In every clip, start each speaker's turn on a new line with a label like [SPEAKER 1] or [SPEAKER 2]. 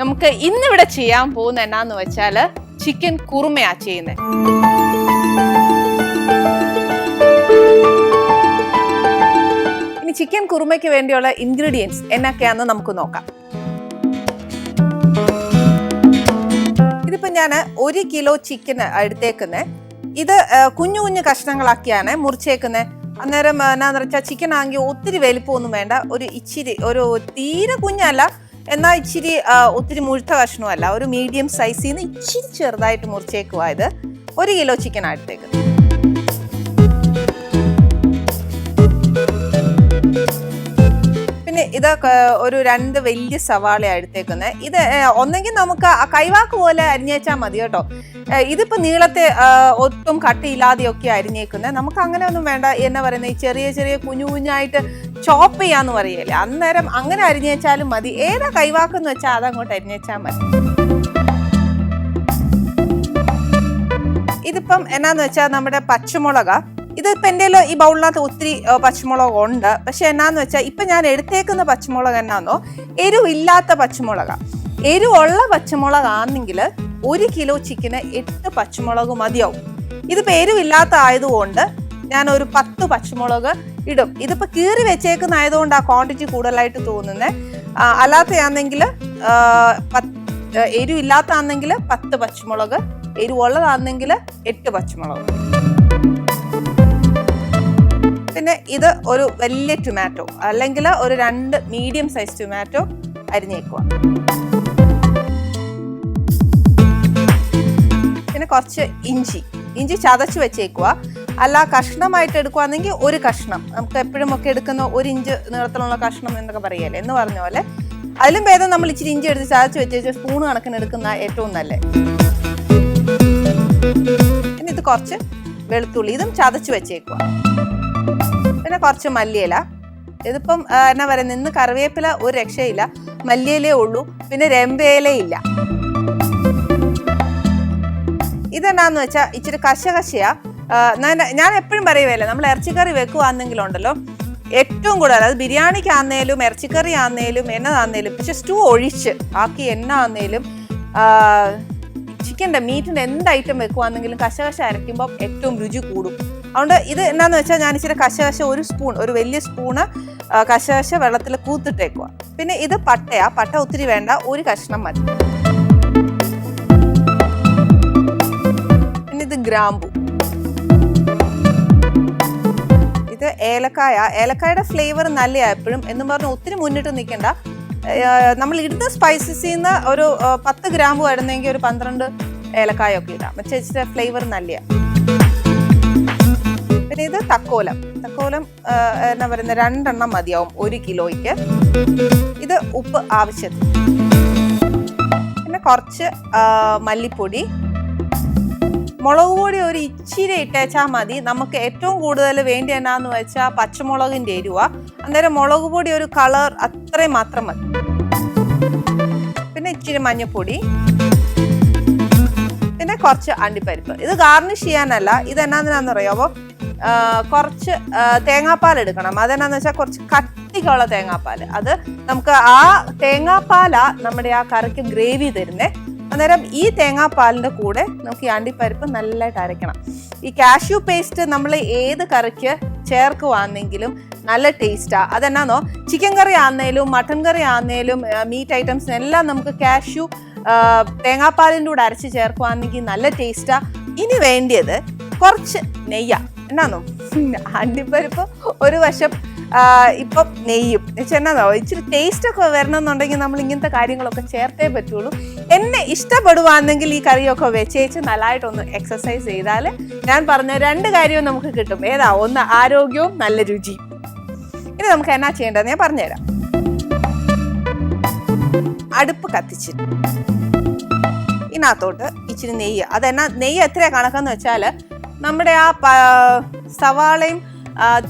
[SPEAKER 1] നമുക്ക് ഇന്നിവിടെ ചെയ്യാൻ പോകുന്ന എന്നാന്ന് വെച്ചാൽ ചിക്കൻ കുറുമയാ ചെയ്യുന്നത് ഇനി ചിക്കൻ കുറുമയ്ക്ക് വേണ്ടിയുള്ള ഇൻഗ്രീഡിയൻസ് എന്നൊക്കെയാണെന്ന് നമുക്ക് നോക്കാം. ഇതിപ്പോൾ ഞാൻ ഒരു കിലോ ചിക്കൻ എടുത്തേക്കുന്നത് ഇത് കുഞ്ഞു കുഞ്ഞു കഷ്ണങ്ങളാക്കിയാണ് മുറിച്ചേക്കുന്നത് അന്നേരം എന്നാന്ന് വെച്ചാൽ ചിക്കൻ ആണെങ്കിൽ ഒത്തിരി വലിപ്പമൊന്നും വേണ്ട. ഒരു ഇച്ചിരി ഒരു തീരെ കുഞ്ഞല്ല. എന്നാൽ ഇച്ചിരി ഒത്തിരി മുഴുത്ത കഷ്ണമല്ല ഒരു മീഡിയം സൈസിൽ നിന്ന് ഇച്ചിരി ചെറുതായിട്ട് മുറിച്ചേക്കുവാ ഇത് ഒരു കിലോ ചിക്കൻ ആയിട്ടേക്ക് പിന്നെ ഇത് ഒരു രണ്ട് വലിയ സവാള എടുത്തേക്കുന്നത് ഇത് ഒന്നെങ്കിൽ നമുക്ക് കൈവാക്ക് പോലെ അരിഞ്ഞേച്ചാൽ മതി കേട്ടോ. ഇതിപ്പോ നീളത്തെ ഒട്ടും കട്ടിയില്ലാതെയൊക്കെ അരിഞ്ഞേക്കുന്നത് നമുക്ക് അങ്ങനെ ഒന്നും വേണ്ട. എന്നാ പറയുന്നത് ഈ ചെറിയ ചെറിയ കുഞ്ഞു കുഞ്ഞായിട്ട് ചോപ്പ് ചെയ്യാന്ന് പറയല്ലേ. അന്നേരം അങ്ങനെ അരിഞ്ഞേച്ചാലും മതി. ഏതാ കൈവാക്കെന്ന് വെച്ചാൽ അതങ്ങോട്ട് അരിഞ്ഞേച്ചാൽ മതി. ഇതിപ്പം എന്നാന്ന് വെച്ചാൽ നമ്മുടെ പച്ചമുളക. ഇത് ഇപ്പം എന്റെ ഈ ബൗളിനകത്ത് ഒത്തിരി പച്ചമുളക് ഉണ്ട് പക്ഷെ എന്നാന്ന് വെച്ചാൽ ഇപ്പം ഞാൻ എടുത്തേക്കുന്ന പച്ചമുളക് എന്നാന്നോ എരിവില്ലാത്ത പച്ചമുളക. എരിവുള്ള പച്ചമുളക് ആണെങ്കിൽ ഒരു കിലോ ചിക്കന് എട്ട് പച്ചമുളക് മതിയാവും. ഇത് പേരുമില്ലാത്ത ആയതുകൊണ്ട് ഞാൻ ഒരു പത്ത് പച്ചമുളക് ഇടും. ഇതിപ്പോൾ കീറി വെച്ചേക്കുന്ന ആയതുകൊണ്ട് ആ ക്വാണ്ടിറ്റി കൂടുതലായിട്ട് തോന്നുന്നത് അല്ലാത്തയാണെങ്കിൽ എരിവില്ലാത്താണെങ്കിൽ പത്ത് പച്ചമുളക് എരിവുള്ളതാണെങ്കിൽ എട്ട് പച്ചമുളക്. പിന്നെ ഇത് ഒരു വലിയ ടൊമാറ്റോ അല്ലെങ്കിൽ ഒരു രണ്ട് മീഡിയം സൈസ് ടൊമാറ്റോ അരിഞ്ഞേക്കുക കുറച്ച് ഇഞ്ചി. ഇഞ്ചി ചതച്ച് വെച്ചേക്കുക അല്ല കഷ്ണമായിട്ട് എടുക്കുകയാണെങ്കിൽ ഒരു കഷ്ണം. നമുക്ക് എപ്പോഴും ഒക്കെ എടുക്കുന്ന ഒരു ഇഞ്ച് നീളത്തിലുള്ള കഷ്ണം എന്നൊക്കെ പറയല്ലേ എന്ന് പറഞ്ഞ പോലെ. അതിലും ഭേദം നമ്മൾ ഇച്ചിരി ഇഞ്ചി എടുത്ത് ചതച്ച് വെച്ച് സ്പൂൺ കണക്കിന് എടുക്കുന്ന ഏറ്റവും നല്ല. പിന്നെ ഇത് കുറച്ച് വെളുത്തുള്ളി ഇതും ചതച്ച് വെച്ചേക്കുക പിന്നെ കുറച്ച് മല്ലിയില. ഇതിപ്പം എന്നാ പറയുക നിന്ന് കറിവേപ്പില ഒരു രക്ഷയില്ല. മല്ലിയിലേ ഉള്ളൂ. പിന്നെ രമ്പയിലേ ഇല്ല ഇതെന്നാന്ന് വെച്ചാൽ ഇച്ചിരി കശകശയാ. ഞാൻ- എപ്പോഴും പറയുവല്ലേ നമ്മൾ ഇറച്ചിക്കറി വെക്കുവാണെങ്കിലുണ്ടല്ലോ ഏറ്റവും കൂടുതൽ അത് ബിരിയാണിക്കാന്നേലും ഇറച്ചിക്കറി ആന്നേലും എന്നതാന്നേലും പക്ഷെ സ്റ്റൂ ഒഴിച്ച് ബാക്കി ആന്നേലും ചിക്കന്റെ മീറ്റിന്റെ എന്ത് ഐറ്റം വെക്കുവാണെങ്കിലും കശകശ അരയ്ക്കുമ്പോൾ ഏറ്റവും രുചി കൂടും. അതുകൊണ്ട് ഇത് എന്നാന്ന് വെച്ചാൽ ഞാൻ ഇച്ചിരി കശകശ ഒരു സ്പൂൺ ഒരു വലിയ സ്പൂണ് കശകശ വെള്ളത്തിൽ കൂത്തിട്ടേക്കുക പിന്നെ ഇത് പട്ടയാ പട്ട ഒത്തിരി വേണ്ട ഒരു കഷ്ണം മതി. ഇത് ഗ്രാമ്പു. ഇത് ഏലക്കായ. ഏലക്കായുടെ ഫ്ലേവർ നല്ലയാ എപ്പോഴും. എന്നും പറഞ്ഞ് ഒത്തിരി മുന്നിട്ട് നിൽക്കണ്ട നമ്മൾ ഇടുന്ന സ്പൈസസിൽ നിന്ന് ഒരു പത്ത് ഗ്രാമ്പു ആയിരുന്നെങ്കിൽ ഒരു പന്ത്രണ്ട് ഏലക്കായ ഒക്കെ ഇടാം. പക്ഷേ ഇച്ചിരി ഫ്ലേവർ നല്ല പിന്നെ ഇത് തക്കോലം. തക്കോലം എന്നാ പറയുന്നത് രണ്ടെണ്ണം മതിയാവും ഒരു കിലോയ്ക്ക്. ഇത് ഉപ്പ് ആവശ്യത്തിന്. പിന്നെ കുറച്ച് മല്ലിപ്പൊടി. മുളക് പൊടി ഒരു ഇച്ചിരി ഇട്ടേച്ചാൽ മതി. നമുക്ക് ഏറ്റവും കൂടുതൽ വേണ്ടി എന്നാന്ന് വെച്ചാൽ പച്ചമുളകിന്റെ എരിവ. അന്നേരം മുളക് പൊടി ഒരു കളർ അത്രയും മാത്രം മതി. പിന്നെ ഇച്ചിരി മഞ്ഞൾപ്പൊടി പിന്നെ കുറച്ച് അണ്ടിപ്പരിപ്പ്. ഇത് ഗാർണിഷ് ചെയ്യാനല്ല. ഇത് എന്നാന്ന് അറിയാമോ കുറച്ച് തേങ്ങാപ്പാൽ എടുക്കണം. അതെന്നാന്ന് വെച്ചാൽ കുറച്ച് കട്ടിക്കുള്ള തേങ്ങാപ്പാൽ. അത് നമുക്ക് ആ തേങ്ങാപ്പാലാണ് നമ്മുടെ ആ കറിക്ക് ഗ്രേവി തരുന്നേ. അന്നേരം ഈ തേങ്ങാപ്പാലിന്റെ കൂടെ നമുക്ക് ഈ അണ്ടിപ്പരിപ്പ് നല്ലതായിട്ട് അരയ്ക്കണം. ഈ കാഷ്യൂ പേസ്റ്റ് നമ്മൾ ഏത് കറിക്ക് ചേർക്കുവാണെങ്കിലും നല്ല ടേസ്റ്റാണ് അതെന്നാന്നോ? ചിക്കൻ കറി ആണെങ്കിലും മട്ടൻ കറി ആണെങ്കിലും മീറ്റ് ഐറ്റംസിനെല്ലാം നമുക്ക് കാഷ്യൂ തേങ്ങാപ്പാലിന്റെ കൂടെ അരച്ച് ചേർക്കുവാണെങ്കിൽ നല്ല ടേസ്റ്റാണ് ഇനി വേണ്ടിയത് കുറച്ച് നെയ്യ. എന്നാന്നോ? അണ്ടിപ്പരിപ്പ് ഒരു വശം ഇപ്പം നെയ്യും. എന്നാന്നോ ഇച്ചിരി ടേസ്റ്റ് ഒക്കെ വരണമെന്നുണ്ടെങ്കിൽ നമ്മൾ ഇങ്ങനത്തെ കാര്യങ്ങളൊക്കെ ചേർത്തേ പറ്റുള്ളൂ. എന്നെ ഇഷ്ടപ്പെടുവാണെങ്കിൽ ഈ കറിയൊക്കെ വെച്ചേച്ച് നല്ലതായിട്ടൊന്ന് എക്സസൈസ് ചെയ്താൽ ഞാൻ പറഞ്ഞ രണ്ട് കാര്യവും നമുക്ക് കിട്ടും. ഏതാ? ഒന്ന് ആരോഗ്യവും നല്ല രുചിയും. ഇനി നമുക്ക് എന്നാ ചെയ്യേണ്ടതെന്ന് ഞാൻ പറഞ്ഞുതരാം. അടുപ്പ് കത്തിച്ച്. ഇതിനകത്തോട്ട് ഇച്ചിരി നെയ്യ്. അതെന്നാ? നെയ്യ് എത്രയാണ് കണക്കെന്ന് വെച്ചാൽ നമ്മുടെ ആ സവാളയും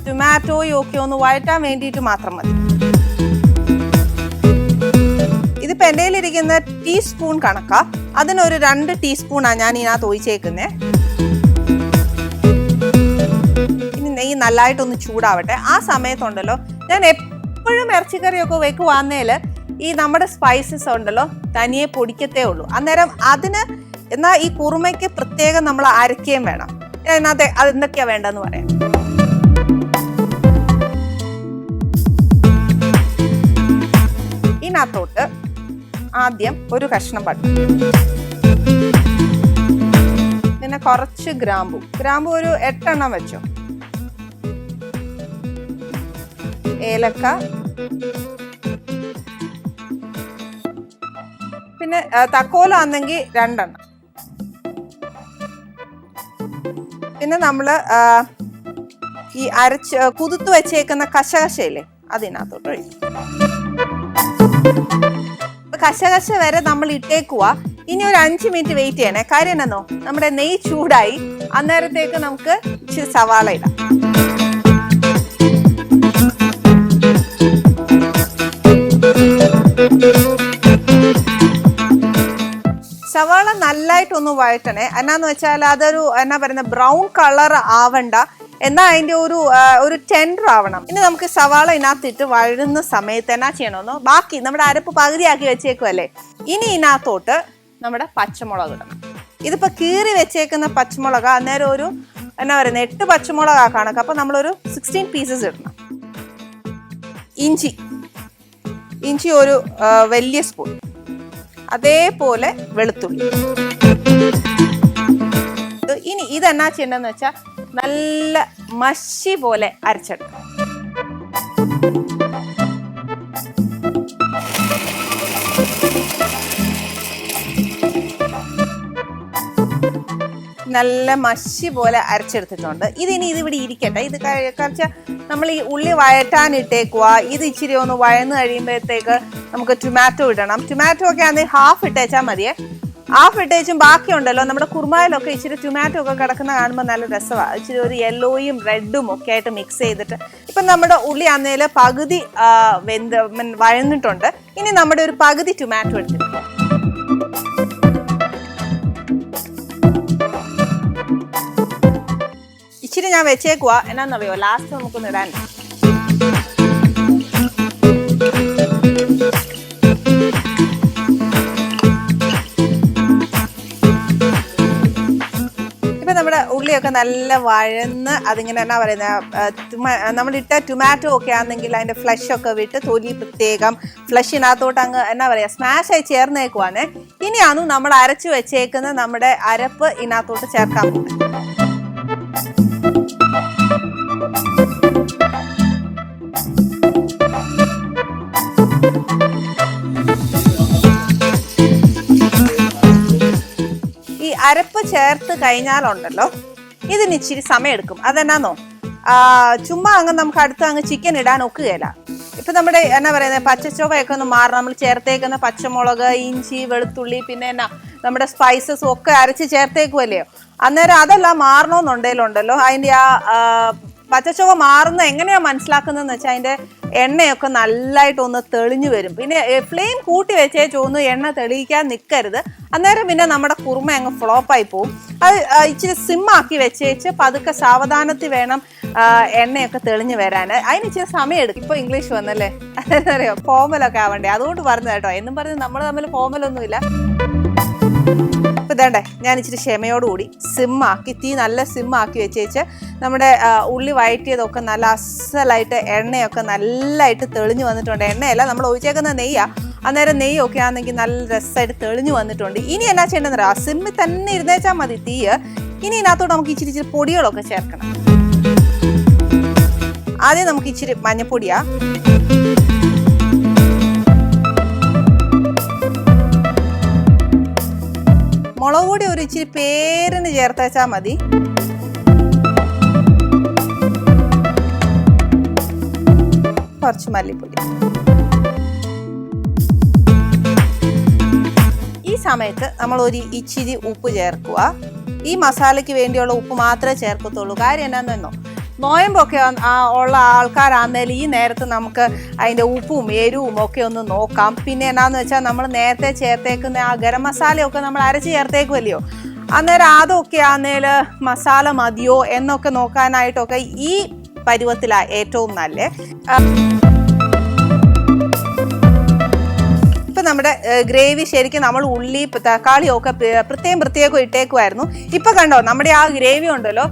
[SPEAKER 1] ടൊമാറ്റോയും ഒക്കെ ഒന്ന് വഴറ്റാൻ വേണ്ടിയിട്ട് മാത്രം മതി. ഇതിപ്പോൾ എന്റെ കയ്യിലിരിക്കുന്ന ടീസ്പൂൺ കണക്കാ. അതിനൊരു രണ്ട് ടീസ്പൂണാണ് ഞാൻ ഇതിനകത്ത് ഒഴിച്ചേക്കുന്നത് ഇനി നെയ്യ് നല്ലതായിട്ടൊന്ന് ചൂടാവട്ടെ. ആ സമയത്തുണ്ടല്ലോ ഞാൻ എപ്പോഴും ഇറച്ചിക്കറിയൊക്കെ വെക്കുവാന്നേൽ ഈ നമ്മുടെ സ്പൈസസ് ഉണ്ടല്ലോ തനിയെ പൊടിക്കത്തേ ഉള്ളൂ. അന്നേരം അതിന് എന്നാൽ ഈ കുറുമയ്ക്ക് പ്രത്യേകം നമ്മൾ അരക്കുകയും വേണം. അതിനകത്ത് അത് എന്തൊക്കെയാ വേണ്ടതെന്ന് പറയാം. ഇതിനകത്തോട്ട് ആദ്യം ഒരു കഷ്ണം പട്ട. പിന്നെ കുറച്ച് ഗ്രാമ്പു. ഗ്രാമ്പു ഒരു എട്ടെണ്ണം വെച്ചോ. ഏലക്ക. പിന്നെ തക്കോല ആണെങ്കിൽ രണ്ടെണ്ണം. പിന്നെ നമ്മൾ ഈ അരച്ച് കുതിർത്ത് വെച്ചേക്കുന്ന കശകശയില്ലേ അതിനകത്തോട്ട് ഒഴിക്കും. കശകശ വരെ നമ്മൾ ഇട്ടേക്കുക ഇനി ഒരു അഞ്ച് മിനിറ്റ് വെയിറ്റ് ചെയ്യണേ. കാര്യം എന്നോ നമ്മുടെ നെയ്യ് ചൂടായി. അന്നേരത്തേക്ക് നമുക്ക് ഇച്ചിരി സവാള ഇടാം. സവാള നല്ലതായിട്ടൊന്ന് വഴറ്റണേ. എന്നാന്ന് വെച്ചാൽ അതൊരു എന്നാ പറയുന്നത് ബ്രൗൺ കളർ ആവണ്ട. എന്നാ അതിന്റെ ഒരു ഒരു ടെൻഡർ ആവണം. ഇനി നമുക്ക് സവാള ഇതിനകത്തിട്ട് വഴുന്ന സമയത്ത് എന്നാ ചെയ്യണമെന്നോ? ബാക്കി നമ്മുടെ അരപ്പ് പകുതിയാക്കി വെച്ചേക്കുമല്ലേ ഇനി ഇതിനകത്തോട്ട് നമ്മുടെ പച്ചമുളക് ഇടണം ഇതിപ്പോ കീറി വെച്ചേക്കുന്ന പച്ചമുളക് അന്നേരം ഒരു എന്നാ പറയുന്നത് എട്ട് പച്ചമുളക് കണക്ക് അപ്പൊ നമ്മളൊരു സിക്സ്റ്റീൻ പീസസ് ഇടണം. ഇഞ്ചി. ഇഞ്ചി ഒരു വലിയ സ്പൂൺ അതേപോലെ വെളുത്തുള്ളി. ഇനി ഇതെന്നാ ചെയ്യേണ്ടതെന്ന് വെച്ചാൽ നല്ല മഷി പോലെ അരച്ചെടുക്കണം നല്ല മഷി പോലെ അരച്ചെടുത്തിട്ടുണ്ട്. ഇതിനി ഇത് ഇവിടെ ഇരിക്കട്ടെ. ഇത് കഴിച്ച നമ്മൾ ഈ ഉള്ളി വഴറ്റാനിട്ടേക്കുക ഇത് ഇച്ചിരി ഒന്ന് വഴന്ന് കഴിയുമ്പോഴത്തേക്ക് നമുക്ക് ടൊമാറ്റോ ഇടണം. ടൊമാറ്റോ ഒക്കെ ആണെങ്കിൽ ഹാഫ് ഇട്ടേച്ചാൽ മതിയേ. ഹാഫ് ഫിട്ടേജും ബാക്കിയുണ്ടല്ലോ. നമ്മുടെ കുർമായിലൊക്കെ ഇച്ചിരി ടൊമാറ്റോ ഒക്കെ കിടക്കുന്ന കാണുമ്പോൾ നല്ല രസമാണ് ഇച്ചിരി ഒരു യെല്ലോയും റെഡും ഒക്കെ ആയിട്ട് മിക്സ് ചെയ്തിട്ട്. ഇപ്പം നമ്മുടെ ഉള്ളി അന്നേൽ പകുതി ആ, വെന്ത് വഴന്നിട്ടുണ്ട്. ഇനി നമ്മുടെ ഒരു പകുതി ടൊമാറ്റോ എടുത്തിട്ടുണ്ട്. ഇച്ചിരി ഞാൻ വെച്ചേക്കുവാ. എന്നാന്നറിയോ? ലാസ്റ്റ് നമുക്കൊന്ന് ഇടാൻ. ഉള്ളിയൊക്കെ നല്ല വഴന്ന് അതിങ്ങനെ എന്നാ പറയുന്ന നമ്മളിട്ട ടൊമാറ്റോ ഒക്കെ ആണെങ്കിൽ അതിന്റെ ഫ്ലഷ് ഒക്കെ വിട്ട് തൊലി പ്രത്യേകം ഫ്ലഷിനകത്തോട്ട് അങ്ങ് എന്നാ പറയുക സ്മാഷ് ആയി ചേർന്നേക്കുവാണ്. ഇനിയാണ് നമ്മൾ അരച്ചു വെച്ചേക്കുന്ന നമ്മുടെ അരപ്പ് ഇതിനകത്തോട്ട് ചേർക്കാൻ ഈ അരപ്പ് ചേർത്ത് കഴിഞ്ഞാലുണ്ടല്ലോ ഇതിന് ഇച്ചിരി സമയമെടുക്കും അതെന്നാന്നോ? ചുമ്മാ അങ്ങ് നമുക്ക് അടുത്ത് അങ്ങ് ചിക്കൻ ഇടാൻ ഒക്കുകയില്ല. ഇപ്പൊ നമ്മുടെ എന്നാ പറയുന്നത് പച്ചച്ചോവയൊക്കെ ഒന്ന് മാറണം. നമ്മൾ ചേർത്തേക്കുന്ന പച്ചമുളക് ഇഞ്ചി വെളുത്തുള്ളി പിന്നെ എന്നാ നമ്മുടെ സ്പൈസസും ഒക്കെ അരച്ച് ചേർത്തേക്കുമല്ലയോ അന്നേരം അതെല്ലാം മാറണമെന്നുണ്ടെങ്കിലുണ്ടല്ലോ അതിന്റെ ആ പച്ചച്ചോവ മാറുന്ന എങ്ങനെയാ മനസ്സിലാക്കുന്നതെന്ന് വെച്ചാൽ അതിന്റെ എണ്ണയൊക്കെ നല്ലതായിട്ട് ഒന്ന് തെളിഞ്ഞു വരും. പിന്നെ ഫ്ലെയിം കൂട്ടി വെച്ചേ ചോന്ന് എണ്ണ തെളിയിക്കാൻ നിൽക്കരുത് അന്നേരം പിന്നെ നമ്മുടെ കുറുമ അങ്ങ് ഫ്ലോപ്പായി പോവും. അത് ഇച്ചിരി സിമ്മാക്കി വെച്ചേച്ച് പതുക്കെ സാവധാനത്തിൽ വേണം എണ്ണയൊക്കെ തെളിഞ്ഞു വരാൻ. അതിന് ഇച്ചിരി സമയം എടുക്കും. ഇപ്പോൾ ഇംഗ്ലീഷ് വന്നല്ലേ? അറിയോ ഫോമലൊക്കെ ആവണ്ടേ? അതുകൊണ്ട് പറഞ്ഞു കേട്ടോ. എന്നും പറഞ്ഞ് നമ്മൾ തമ്മിൽ ഫോമലൊന്നുമില്ല ഇപ്പൊ ഇതേണ്ടേ ഞാൻ ഇച്ചിരി ക്ഷമയോടുകൂടി സിമ്മാക്കി തീ നല്ല സിമ്മാക്കി വെച്ചേച്ച് നമ്മുടെ ഉള്ളി വഴറ്റിയതൊക്കെ നല്ല അസലായിട്ട് എണ്ണയൊക്കെ നല്ലതായിട്ട് തെളിഞ്ഞു വന്നിട്ടുണ്ട്. എണ്ണയല്ല നമ്മൾ ഒഴിച്ചേക്കുന്ന നെയ്യാണ് അന്നേരം നെയ്യൊക്കെ ആണെങ്കിൽ നല്ല രസമായിട്ട് തെളിഞ്ഞു വന്നിട്ടുണ്ട്. ഇനി എന്നാ ചെയ്യേണ്ടതെന്ന് അറിയാം സിമ്മിൽ തന്നെ ഇരുന്നേച്ചാൽ മതി തീ. ഇനി ഇതിനകത്തോട്ട് നമുക്ക് ഇച്ചിരി ഇച്ചിരി പൊടികളൊക്കെ ചേർക്കണം. ആദ്യം നമുക്ക് ഇച്ചിരി മഞ്ഞപ്പൊടിയാ. മുളക് ഒരു ഇച്ചിരി പേരിന് ചേർത്തേച്ചാൽ മതി. കുറച്ച് മല്ലിപ്പൊടി. ഈ സമയത്ത് നമ്മൾ ഒരു ഇച്ചിരി ഉപ്പ് ചേർക്കുക. ഈ മസാലയ്ക്ക് വേണ്ടിയുള്ള ഉപ്പ് മാത്രമേ ചേർക്കത്തുള്ളൂ. കാര്യം എന്നാന്നോ നോയമ്പൊക്കെ ഉള്ള ആൾക്കാരാന്നേൽ ഈ നേരത്ത് നമുക്ക് അതിന്റെ ഉപ്പും എരിവും ഒക്കെ ഒന്ന് നോക്കാം. പിന്നെ എന്നാന്ന് വെച്ചാൽ നമ്മൾ നേരത്തെ ചേർത്തേക്കുന്ന ആ ഗരം മസാലയൊക്കെ നമ്മൾ അരച്ച് ചേർത്തേക്കുമല്ലയോ അന്നേരം അതൊക്കെ ആന്നേൽ മസാല മതിയോ എന്നൊക്കെ നോക്കാനായിട്ടൊക്കെ ഈ പരുവത്തിലാണ് ഏറ്റവും നല്ലത് നമ്മുടെ ഗ്രേവി ശരിക്കും നമ്മൾ ഉള്ളി തക്കാളിയും ഒക്കെ പ്ര- പ്രത്യേകം പ്രത്യേകം ഇട്ടേക്കുമായിരുന്നു ഇപ്പൊ കണ്ടോ നമ്മുടെ ആ ഗ്രേവി ഉണ്ടല്ലോ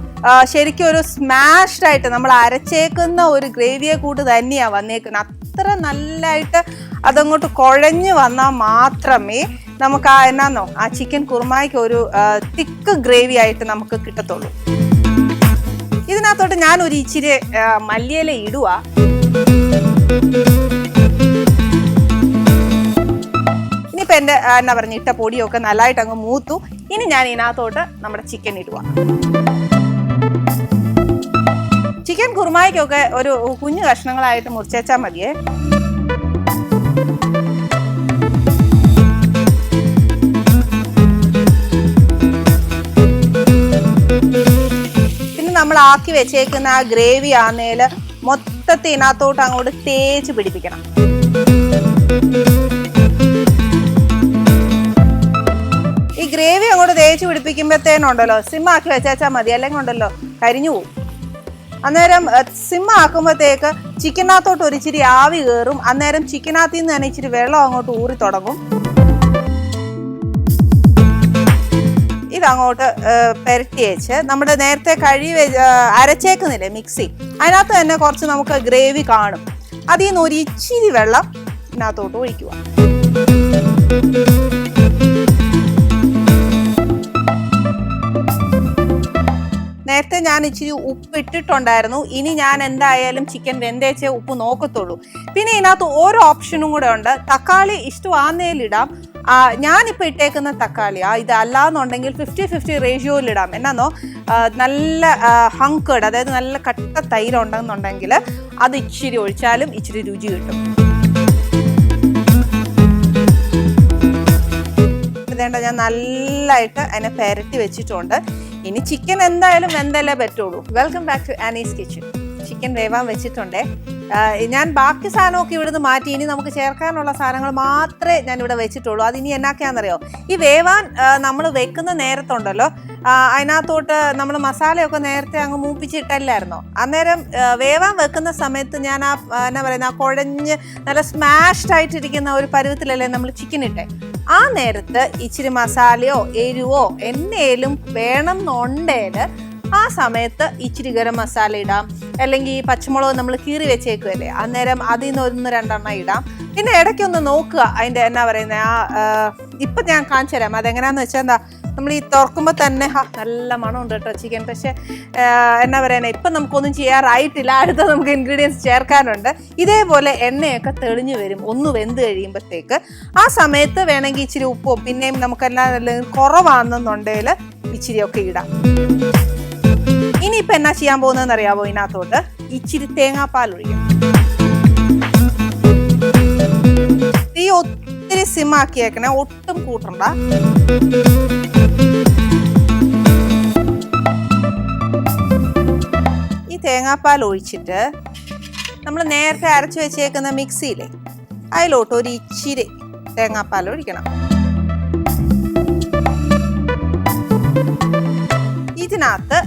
[SPEAKER 1] ശരിക്കും ഒരു സ്മാഷ്ഡ് ആയിട്ട് നമ്മൾ അരച്ചേക്കുന്ന ഒരു ഗ്രേവിയെ കൂട്ട് തന്നെയാണ് വന്നേക്കുന്നത്. അത്ര നല്ലതായിട്ട് അതങ്ങോട്ട് കുഴഞ്ഞു വന്നാൽ മാത്രമേ നമുക്ക് ആ എന്നാന്നോ ആ ചിക്കൻ കുറുമായ്ക്ക് ഒരു തിക്ക് ഗ്രേവി ആയിട്ട് നമുക്ക് കിട്ടത്തുള്ളൂ. ഇതിനകത്തോട്ട് ഞാൻ ഒരു ഇച്ചിരി മല്ലിയില ഇടുക ഇനിയിപ്പോൾ എന്റെ എന്നാ പറഞ്ഞ ഇട്ട പൊടിയൊക്കെ നല്ലതായിട്ട് അങ്ങ് മൂത്തു. ഇനി ഞാൻ ഇതിനകത്തോട്ട് നമ്മുടെ ചിക്കൻ ഇടുക. ചിക്കൻ കുറുമായ്ക്കൊക്കെ ഒരു കുഞ്ഞു കഷ്ണങ്ങളായിട്ട് മുറിച്ചേച്ചാൽ മതിയേ. പിന്നെ നമ്മൾ ആക്കി വെച്ചേക്കുന്ന ആ ഗ്രേവി ആന്നേൽ മൊത്തത്തിനകത്തോട്ട് അങ്ങോട്ട് തേച്ച് പിടിപ്പിക്കണം. ഗ്രേവി അങ്ങോട്ട് തേച്ച് പിടിപ്പിക്കുമ്പോഴത്തേനുണ്ടല്ലോ സിം ആക്കി വെച്ചേച്ചാൽ മതി. അല്ലെങ്കിൽ ഉണ്ടല്ലോ കരിഞ്ഞു പോകും അന്നേരം ചിക്കനാത്തോട്ട് ഒരു ഇച്ചിരി ആവി കയറും അന്നേരം ചിക്കനകത്തിൽ നിന്ന് തന്നെ ഇച്ചിരി വെള്ളം അങ്ങോട്ട് ഊറി തുടങ്ങും. ഇതങ്ങോട്ട് പെരട്ടി വെച്ച് നമ്മുടെ നേരത്തെ കഴി അരച്ചേക്കുന്നില്ലേ മിക്സി അതിനകത്ത് തന്നെ കുറച്ച് നമുക്ക് ഗ്രേവി കാണും. അതിൽ നിന്ന് ഒരു ഇച്ചിരി വെള്ളം ഇതിനകത്തോട്ട് ഒഴിക്കുക. ഞാൻ ഇച്ചിരി ഉപ്പ് ഇട്ടിട്ടുണ്ടായിരുന്നു. ഇനി ഞാൻ എന്തായാലും ചിക്കൻ വെന്തേച്ചേ ഉപ്പ് നോക്കത്തുള്ളൂ. പിന്നെ ഇതിനകത്ത് ഓരോ ഓപ്ഷനും കൂടെ ഉണ്ട്. തക്കാളി ഇഷ്ടമാന്നേലിടാം ആ, ഞാനിപ്പോൾ ഇട്ടേക്കുന്ന തക്കാളി ഇത് അല്ലാന്നുണ്ടെങ്കിൽ ഫിഫ്റ്റി ഫിഫ്റ്റി റേഷ്യോയിലിടാം എന്നാന്നോ? നല്ല ഹങ്കേഡ് അതായത് നല്ല കട്ട തൈര് ഉണ്ടെന്നുണ്ടെങ്കിൽ അത് ഇച്ചിരി ഒഴിച്ചാലും ഇച്ചിരി രുചി കിട്ടും. ഞാൻ നല്ലതായിട്ട് അതിനെ പെരട്ടി വെച്ചിട്ടുണ്ട്. ഇനി ചിക്കൻ എന്തായാലും വെന്തല്ലേ പറ്റുള്ളൂ. Welcome back to Annie's kitchen chicken വേവാൻ വെച്ചിട്ടുണ്ട്. ഞാൻ ബാക്കി സാധനമൊക്കെ ഇവിടുന്ന് മാറ്റി. ഇനി നമുക്ക് ചേർക്കാനുള്ള സാധനങ്ങൾ മാത്രമേ ഞാൻ ഇവിടെ വെച്ചിട്ടുള്ളൂ. അത് ഇനി എന്നാക്കിയാണെന്നറിയോ ഈ വേവാൻ നമ്മൾ വെക്കുന്ന നേരത്തുണ്ടല്ലോ. അതിനകത്തോട്ട് നമ്മൾ മസാലയൊക്കെ നേരത്തെ അങ്ങ് മൂപ്പിച്ചിട്ടല്ലായിരുന്നോ? അന്നേരം വേവാൻ വെക്കുന്ന സമയത്ത് ഞാൻ ആ, എന്നാ പറയുന്ന ആ കുഴഞ്ഞ് നല്ല സ്മാഷ്ഡ് ആയിട്ടിരിക്കുന്ന ഒരു പരുവത്തിലല്ലേ നമ്മൾ ചിക്കൻ ഇട്ടേ? ആ നേരത്ത് ഇച്ചിരി മസാലയോ എരിവോ എന്നേലും വേണം എന്നുണ്ടേൽ ആ സമയത്ത് ഇച്ചിരി ഗരം മസാല ഇടാം. അല്ലെങ്കിൽ ഈ പച്ചമുളക് നമ്മൾ കീറി വെച്ചേക്കുമല്ലേ അന്നേരം അതിൽ നിന്ന് ഒന്ന് രണ്ടെണ്ണം ഇടാം. പിന്നെ ഇടയ്ക്കൊന്ന് നോക്കുക അതിന്റെ എന്നാ പറയുന്നത് ആ ഇപ്പം ഞാൻ കാണിച്ചു തരാം. അതെങ്ങനെയാന്ന് വെച്ചാൽ എന്താ നമ്മൾ ഈ തുറക്കുമ്പോൾ തന്നെ ഹാ നല്ല മണമുണ്ട് കേട്ടോ ചിക്കൻ. പക്ഷേ എന്നാ പറയുന്നത് ഇപ്പം നമുക്കൊന്നും ചെയ്യാറായിട്ടില്ല. അടുത്ത നമുക്ക് ഇൻഗ്രീഡിയൻസ് ചേർക്കാനുണ്ട്. ഇതേപോലെ എണ്ണയൊക്കെ തെളിഞ്ഞു വരും ഒന്ന് വെന്ത് കഴിയുമ്പോഴത്തേക്ക് ആ സമയത്ത് വേണമെങ്കിൽ ഇച്ചിരി ഉപ്പും പിന്നെയും നമുക്കെല്ലാം കുറവാണെന്നുണ്ടെങ്കിൽ ഇച്ചിരിയൊക്കെ ഇടാം. ഇനിയിപ്പോൾ എന്നാ ചെയ്യാൻ പോകുന്നതെന്ന് അറിയാമോ ഇതിനകത്തോട്ട്? ഇച്ചിരി തേങ്ങാപ്പാൽ ഒഴിക്കും. തീ ഒത്തിരി സിമാക്കിയേക്കണേ ഒട്ടും കൂട്ടണ്ട. ഈ തേങ്ങാപ്പാൽ ഒഴിച്ചിട്ട് നമ്മൾ നേരത്തെ അരച്ചു വെച്ചേക്കുന്ന മിക്സിയിലെ അതിലോട്ട് ഒരു ഇച്ചിരി തേങ്ങാപ്പാൽ ഒഴിക്കണം. ഇതിനകത്ത്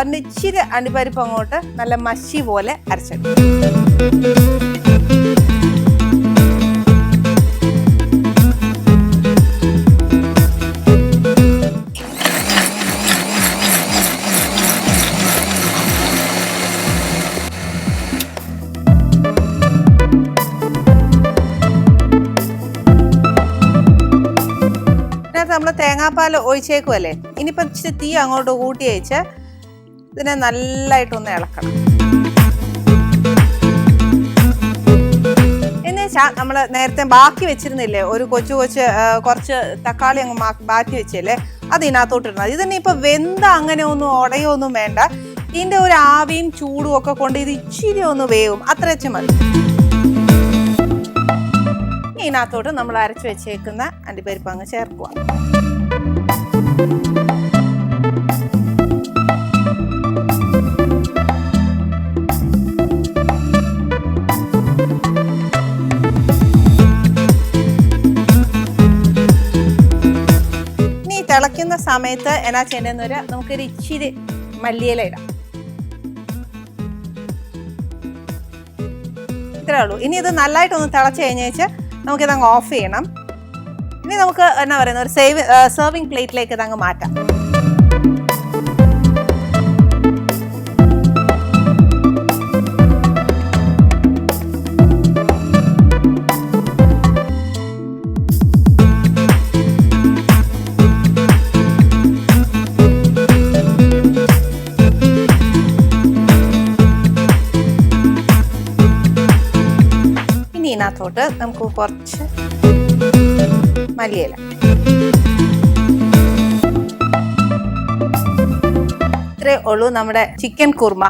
[SPEAKER 1] ഒരു ഇച്ചിരി അങ്ങോട്ട് നല്ല മഷി പോലെ അരച്ചെടുക്കും. നമ്മൾ തേങ്ങാപ്പാൽ ഒഴിച്ചേക്കുമല്ലേ ഇനിയിപ്പം ഇച്ചിരി തീ അങ്ങോട്ട് കൂട്ടി വെച്ച് ഇതിനെ നല്ലതായിട്ടൊന്ന് ഇളക്കണം. നമ്മൾ നേരത്തെ ബാക്കി വെച്ചിരുന്നില്ലേ? ഒരു കൊച്ചു കൊച്ച് കുറച്ച് തക്കാളി അങ്ങ് ബാക്കി വെച്ചില്ലേ? അത് ഇതിനകത്തോട്ട് ഇടണം. ഇതിനെ ഇപ്പൊ വെന്ത അങ്ങനെ ഒന്നും ഉടയോ ഒന്നും വേണ്ട. ഇതിന്റെ ഒരു ആവിയും ചൂടും ഒക്കെ കൊണ്ട് ഇത് ഇച്ചിരി ഒന്ന് വേവും. അത്ര വെച്ച് മതി. ഇതിനകത്തോട്ട് നമ്മൾ അരച്ചു വെച്ചേക്കുന്ന അണ്ടിപ്പരിപ്പ് അങ്ങ് ചേർക്കുക. തിളയ്ക്കുന്ന സമയത്ത് എന്നാ ചെയ്യേണ്ടതെന്ന് വരാം നമുക്കൊരു ഇച്ചിരി മല്ലിയില ഇടാം. ഇത്രേ ഉള്ളൂ. ഇനി ഇത് നല്ലതായിട്ടൊന്ന് തിളച്ച് കഴിഞ്ഞേച്ച് നമുക്കിത് അങ്ങ് ഓഫ് ചെയ്യണം. ഇനി നമുക്ക് എന്നാ പറയുന്നത് ഒരു സേവ് സെർവിങ് പ്ലേറ്റിലേക്ക് ഇതങ്ങ് മാറ്റാം. ഇനി നമുക്ക് കുറച്ച് മല്ലിയില. ഇത്രേ ഉള്ളൂ നമ്മുടെ ചിക്കൻ കുർമ